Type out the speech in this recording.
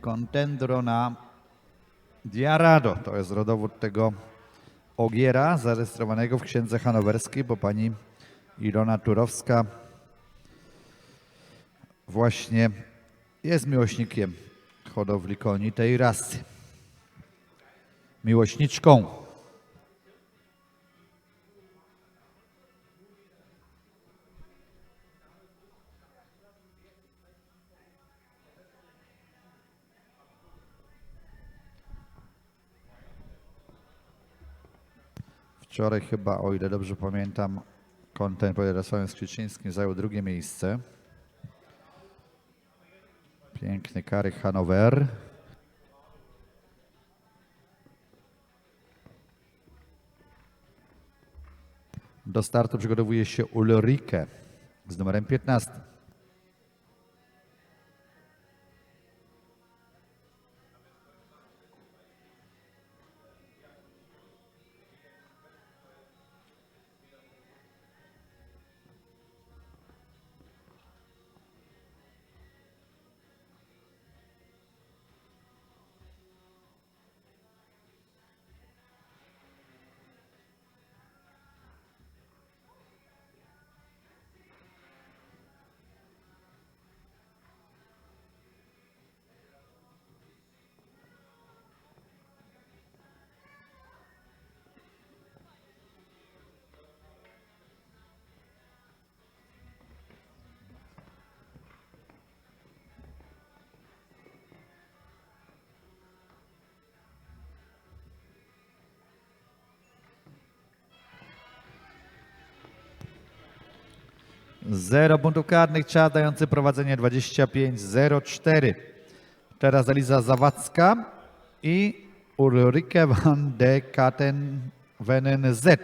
Contendro na Diarado. To jest rodowód tego ogiera zarejestrowanego w księdze hanowerskiej, bo pani Ilona Turowska właśnie jest miłośnikiem hodowli koni tej rasy. Miłośniczką. Wczoraj chyba, o ile dobrze pamiętam, kontent pod Jarosławem Skrzyczyńskim zajął drugie miejsce. Piękny kary Hanower. Do startu przygotowuje się Ulrike z numerem 15. Zero punktów karnych, czas dający prowadzenie 25-04. Teraz Eliza Zawadzka i Ulrike van de Kattenwenen Z.